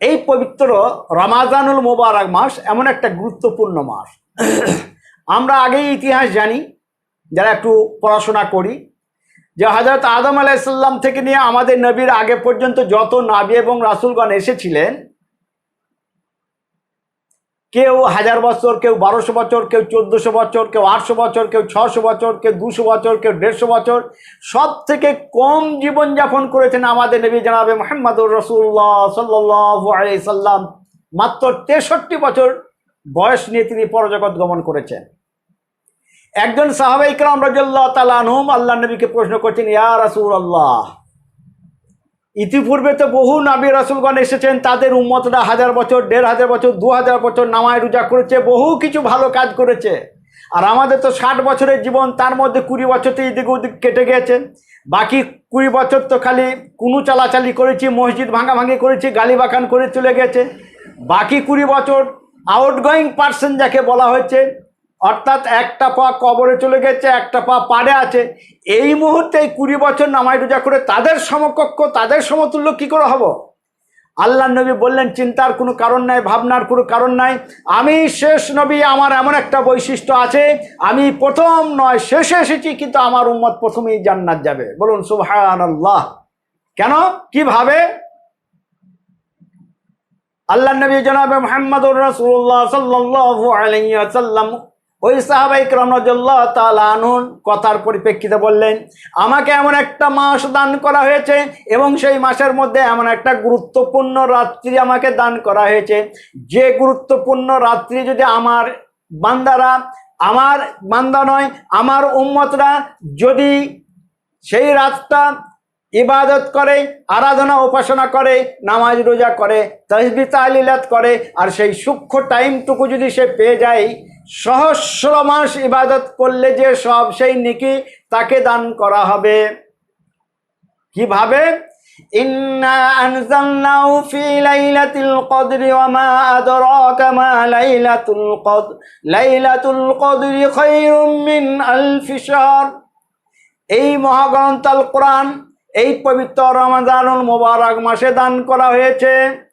এই পবিত্র রমাজানুল মোবারক মাস এমন একটা গুরুত্বপূর্ণ মাস। আমরা আগেই ইতিহাস জানি, যারা একটু পড়াশোনা করি, যে হজরত আদম আলাইসাল্লাম থেকে নিয়ে আমাদের নবীর আগে পর্যন্ত যত নাবি এবং রাসুলগণ এসেছিলেন কেউ হাজার বছর, কেউ বারোশো বছর, কেউ চোদ্দোশো বছর, কেউ আটশো বছর, কেউ ছশো বছর, কেউ দুশো বছর, কেউ দেড়শো বছর সব থেকে কম জীবনযাপন করেছেন আমাদের নবী জানাবে মোহাম্মদুর রসুল্লাহ সাল্লি সাল্লাম। মাত্র তেষট্টি বছর বয়স নিয়ে তিনি পরজগৎ গমন করেছেন। একজন সাহাবাই ইকরাম রাজল্লাহ তালানহুম আল্লাহ নবীকে প্রশ্ন করছেন, ইয়া রাসুল আল্লাহ ইতিপূর্বে তো বহু নাবি রাসুলগণ এসেছেন, তাদের উম্মতরা হাজার বছর, দেড় হাজার বছর, দু হাজার বছর নামায় রোজা করেছে, বহু কিছু ভালো কাজ করেছে। আর আমাদের তো ষাট বছরের জীবন, তার মধ্যে কুড়ি বছর তো এদিক ওদিক কেটে গেছে। বাকি কুড়ি বছর তো খালি কুনু চালাচালি করেছি, মসজিদ ভাঙাভাঙি করেছি, গালি গালিবাখান করে চলে গেছে। বাকি কুড়ি বছর আউটগোয়িং পার্সন যাকে বলা হয়েছে অর্থাৎ একটা পা কবরে চলে গেছে, একটা পা পাড়ে আছে। এই মুহূর্তে এই কুড়ি বছর নামাই রোজা করে তাদের সমকক্ষ, তাদের সমতুল্য কি করে হব? আল্লাহ নবী বললেন, চিন্তার কোনো কারণ নাই, ভাবনার কোনো কারণ নাই। আমি শেষ নবী, আমার এমন একটা বৈশিষ্ট্য আছে, আমি প্রথম নয়, শেষে এসেছি, কিন্তু আমার উম্মত প্রথমেই জান্নাত যাবে। বলুন সুবহান আল্লাহ কেন কীভাবে আল্লাহ নবী জনাবে মোহাম্মদুর রাসূলুল্লাহ সাল্লাল্লাহু আলাইহি ওয়াসাল্লাম ওই সাহাবাইক রমজাল্লাহ তালানুন কথার পরিপ্রেক্ষিতে বললেন, আমাকে এমন একটা মাস দান করা হয়েছে এবং সেই মাসের মধ্যে এমন একটা গুরুত্বপূর্ণ রাত্রি আমাকে দান করা হয়েছে। যে গুরুত্বপূর্ণ রাত্রি যদি আমার বান্দারা, আমার বান্দা নয়, আমার উম্মতরা যদি সেই রাতটা ইবাদত করে, আরাধনা উপাসনা করে, নামাজ রোজা করে তসবি তালিলাত করে, আর সেই সূক্ষ্ম টাইমটুকু যদি সে পেয়ে যায় সহস্র মাস ইবাদত করলে যে সব সেই নিকি তাকে দান করা হবে। কীভাবে? ইন্না লাইলাতিল লাইলাতুল এই মহাগ্রন্থ আল কোরআন এই পবিত্র রমাজানুল মোবারক মাসে দান করা হয়েছে।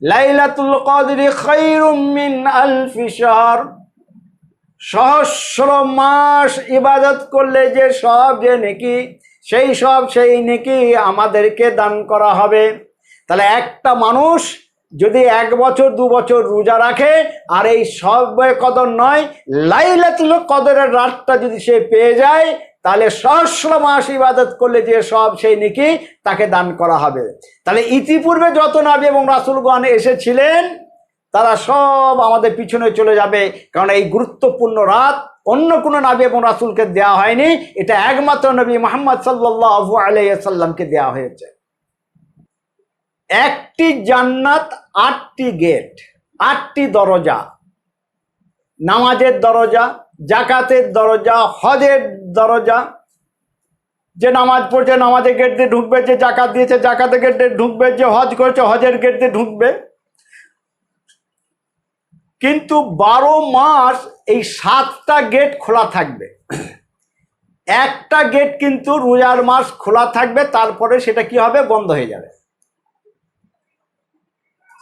লাইলাতুল কদরি খায়রুম মিন আলফি সহস্র মাস ইবাদত করলে যে সব যে নেকি, সেই সব সেই নেকি আমাদেরকে দান করা হবে। তাহলে একটা মানুষ যদি এক বছর, দু বছর রোজা রাখে, আর এই সব কদর নয়, লাইলাতুল কদরের রাতটা যদি সে পেয়ে যায় তাহলে সহস্র মাস ইবাদত করলে যে সব সেই নাকি তাকে দান করা হবে। তাহলে ইতিপূর্বে যত নাবি এবং রাসুলগণ এসেছিলেন, তারা সব আমাদের পিছনে চলে যাবে। কারণ এই গুরুত্বপূর্ণ রাত অন্য কোনো নাবি এবং রাসুলকে দেওয়া হয়নি। এটা একমাত্র নবী মোহাম্মদ সাল্লু আলাইসাল্লামকে দেওয়া হয়েছে। একটি জান্নাত, আটটি গেট, আটটি দরজা, নামাজের দরজা জাকাতের দরজা, হজের দরজা। যে নামাজ পড়ছে, নামাজের গেট দিয়ে ঢুকবে, যে জাকাত দিয়েছে, জাকাতের গেট দিয়ে ঢুকবে, যে হজ করেছে, হজের গেট দিয়ে ঢুকবে। কিন্তু বারো মাস এই সাতটা গেট খোলা থাকবে। একটা গেট কিন্তু রোজার মাস খোলা থাকবে, তারপরে সেটা কি হবে? বন্ধ হয়ে যাবে।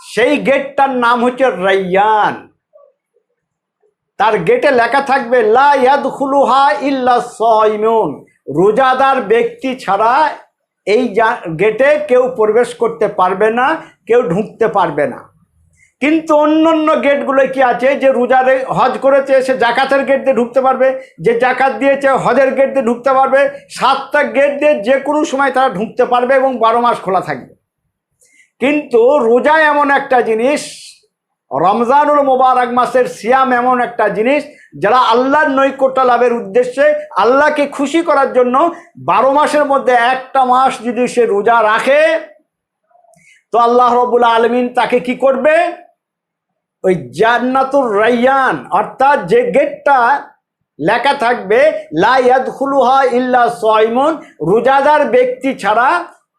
সেই গেটটার নাম হচ্ছে রাইয়ান। তার গেটে লেখা থাকবে ইল্লা রোজাদার ব্যক্তি ছাড়া এই গেটে কেউ প্রবেশ করতে পারবে না, কেউ ঢুকতে পারবে না। কিন্তু অন্য অন্য গেটগুলো কি আছে? যে রোজারে হজ করেছে, সে জাকাতের গেট দিয়ে ঢুকতে পারবে, যে জাকাত দিয়েছে, হজের গেট দিয়ে ঢুকতে পারবে, সাতটা গেট দিয়ে যে কোনো সময় তারা ঢুকতে পারবে এবং বারো মাস খোলা থাকবে। কিন্তু রোজা এমন একটা জিনিস রমজানুল মোবারক মাসের সিয়াম এমন একটা জিনিস যারা আল্লাহর নৈকট্য লাভের উদ্দেশ্যে আল্লাহকে খুশি করার জন্য বারো মাসের মধ্যে একটা মাস যদি সে রোজা রাখে, তো আল্লাহ রবুল্লা আলমিন তাকে কি করবে? ওই জান্নাতুর রাইয়ান, অর্থাৎ যে গেটটা লেখা থাকবে লাইয়াদুলুহা ইল্লা সয়মন রোজাদার ব্যক্তি ছাড়া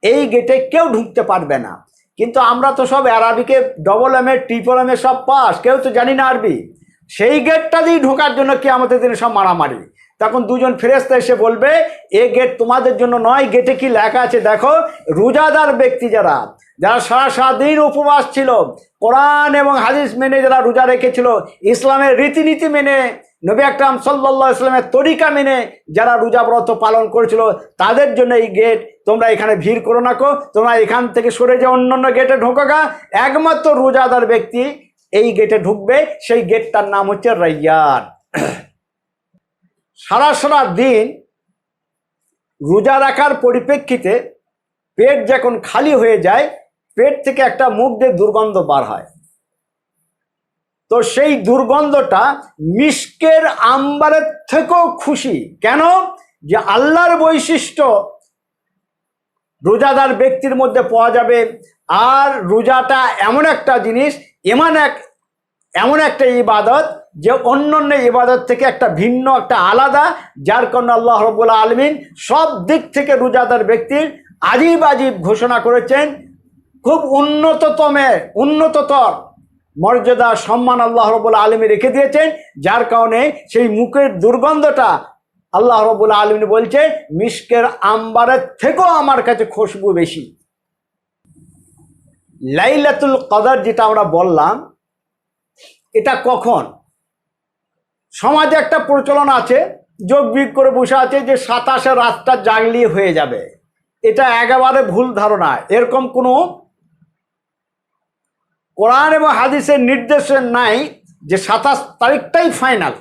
এই গেটে কেউ ঢুকতে পারবে না। কিন্তু আমরা তো সব আরবিকে double M A triple M A সব পাস, কেউ তো জানি না আরবি। সেই গেটটা দিয়ে ঢোকার জন্য কি আমাদের দিনে সব মারামারি? তখন দুজন ফেরেস্তা এসে বলবে, এ গেট তোমাদের জন্য নয় গেটে কি লেখা আছে দেখো, রোজাদার ব্যক্তি যারা যারা সারা সারাদিন উপবাস ছিল, কোরআন এবং হাদিস মেনে যারা রোজা রেখেছিল, ইসলামের রীতিনীতি মেনে নবী আকরাম সাল্লাহ ইসলামের তরিকা মেনে যারা রোজা ব্রত পালন করেছিল, তাদের জন্য এই গেট তোমরা এখানে ভিড় করো না কো, তোমরা এখান থেকে সরে যে অন্য অন্য গেটে ঢোকো গা। একমাত্র রোজাদার ব্যক্তি এই গেটে ঢুকবে, সেই গেটটার নাম হচ্ছে রাইয়ান। সারা সারা দিন রোজা রাখার পরিপ্রেক্ষিতে পেট যখন খালি হয়ে যায়, পেট থেকে একটা মুখ দিয়ে দুর্গন্ধ বার হয়। তো সেই দুর্গন্ধটা মিষ্কের আম্বারের থেকেও খুশি। কেন? যে আল্লাহর বৈশিষ্ট্য রোজাদার ব্যক্তির মধ্যে পাওয়া যাবে। আর রোজাটা এমন একটা জিনিস, এমন এক, এমন একটা ইবাদত যে অন্য অন্য ইবাদত থেকে একটা ভিন্ন, একটা আলাদা, যার কারণে আল্লাহ রবুল্লা আলমিন সব দিক থেকে রোজাদার ব্যক্তির আজীব আজীব ঘোষণা করেছেন। খুব উন্নততমে, উন্নততর। মর্যাদা, সম্মান আল্লাহ রবুল্লা আলমী রেখে দিয়েছেন, যার কারণে সেই মুখের দুর্গন্ধটা আল্লাহ রবুল্লা আলমিন বলছে মিষ্কের আম্বারের থেকেও আমার কাছে খুশবু বেশি। লাইলাতুল কদর যেটা আমরা বললাম, এটা কখন? সমাজে একটা প্রচলন আছে, যোগ বিয়োগ করে বসে আছে যে সাতাশে রাতটা জাগলি হয়ে যাবে। এটা একেবারে ভুল ধারণা। এরকম কোনো কোরআন এবং হাদিসের নির্দেশের নাই যে সাতাশ তারিখটাই ফাইনাল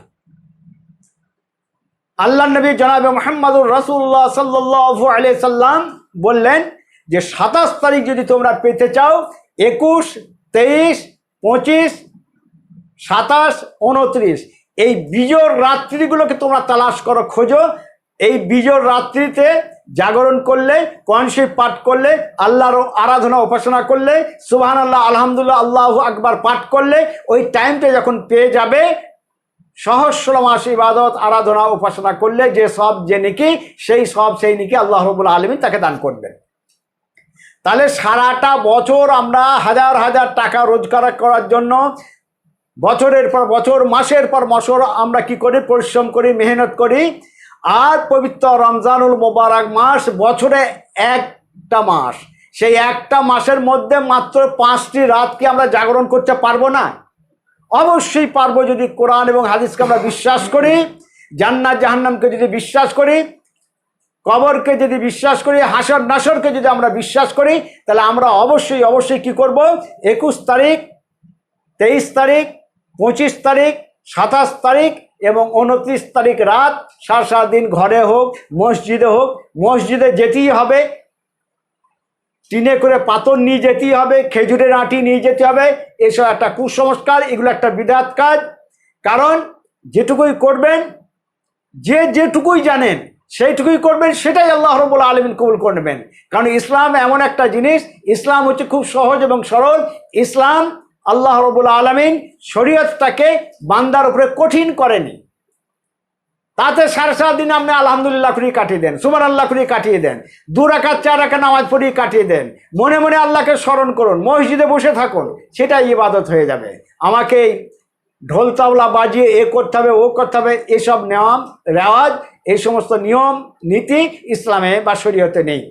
আল্লাহ নবী জনাবে মোহাম্মদুর রসুল্লাহ সাল্লু আলি সাল্লাম বললেন যে সাতাশ তারিখ যদি তোমরা পেতে চাও, একুশ, তেইশ, পঁচিশ, সাতাশ, উনত্রিশ, এই বিজোর রাত্রিগুলোকে তোমরা তালাশ করো, খোঁজো। এই বিজোর রাত্রিতে জাগরণ করলে কনশিপ পাঠ করলে, আল্লাহর আরাধনা উপাসনা করলে সুবহান আল্লাহ আলহামদুলিল্লাহ, আল্লাহ আকবার পাঠ করলে, ওই টাইমটা যখন পেয়ে যাবে, সহস্র মাস ইবাদত, আরাধনা, উপাসনা করলে যে সব যে নাকি, সেই সব সেই নিকি আল্লাহ রবুল্লা আলমিন তাকে দান করবেন। তাহলে সারাটা বছর আমরা হাজার হাজার টাকা রোজগার করার জন্য, বছরের পর বছর, মাসের পর বছর আমরা কি করি, পরিশ্রম করি, মেহনত করি আর পবিত্র রমজানুল মোবারক মাস বছরে একটা মাস। সেই একটা মাসের মধ্যে মাত্র পাঁচটি রাতকে আমরা জাগরণ করতে পারব না। অবশ্যই পারব যদি কোরআন এবং হাদিসকে আমরা বিশ্বাস করি, জান্নাত জাহান্নামকে যদি বিশ্বাস করি, কবরকে যদি বিশ্বাস করি, হাসর নাসরকে যদি আমরা বিশ্বাস করি, তাহলে আমরা অবশ্যই অবশ্যই কি করব? একুশ তারিখ, তেইশ তারিখ, পঁচিশ তারিখ, সাতাশ তারিখ এবং উনত্রিশ তারিখ রাত সারা সারা দিন ঘরে হোক, মসজিদে হোক, মসজিদে যেতেই হবে। টিনে করে পাথর নিয়ে যেতেই হবে, খেজুরের আঁটি নিয়ে যেতে হবে। এসব একটা কুসংস্কার, এগুলো একটা বিদাত কাজ। কারণ যেটুকুই করবেন, যে যেটুকুই জানেন, সেইটুকুই করবেন, সেটাই আল্লাহ রবুল আলমিন কবুল করে নেবেন কারণ ইসলাম এমন একটা জিনিস, ইসলাম হচ্ছে খুব সহজ এবং সরল। ইসলাম আল্লাহ রবুল আলমিন শরীয়তটাকে বান্দার উপরে কঠিন করেনি। তাতে সারা সারা দিন আপনি আলহামদুলিল্লাহ করিয়ে কাটিয়ে দেন সুমান আল্লাহ করিয়ে কাটিয়ে দেন, দু রাকাত, চার রাখা নামাজ পড়িয়ে কাটিয়ে দেন। মনে মনে আল্লাহকে স্মরণ করুন, মসজিদে বসে থাকুন, সেটাই ইবাদত হয়ে যাবে। আমাকে ঢোল তাবলা বাজিয়ে এ করতে হবে, ও করতে হবে, এসব নেওয়াম, রেওয়াজ, এই সমস্ত নিয়ম, নীতি ইসলামে বা শরীয়তে নেই।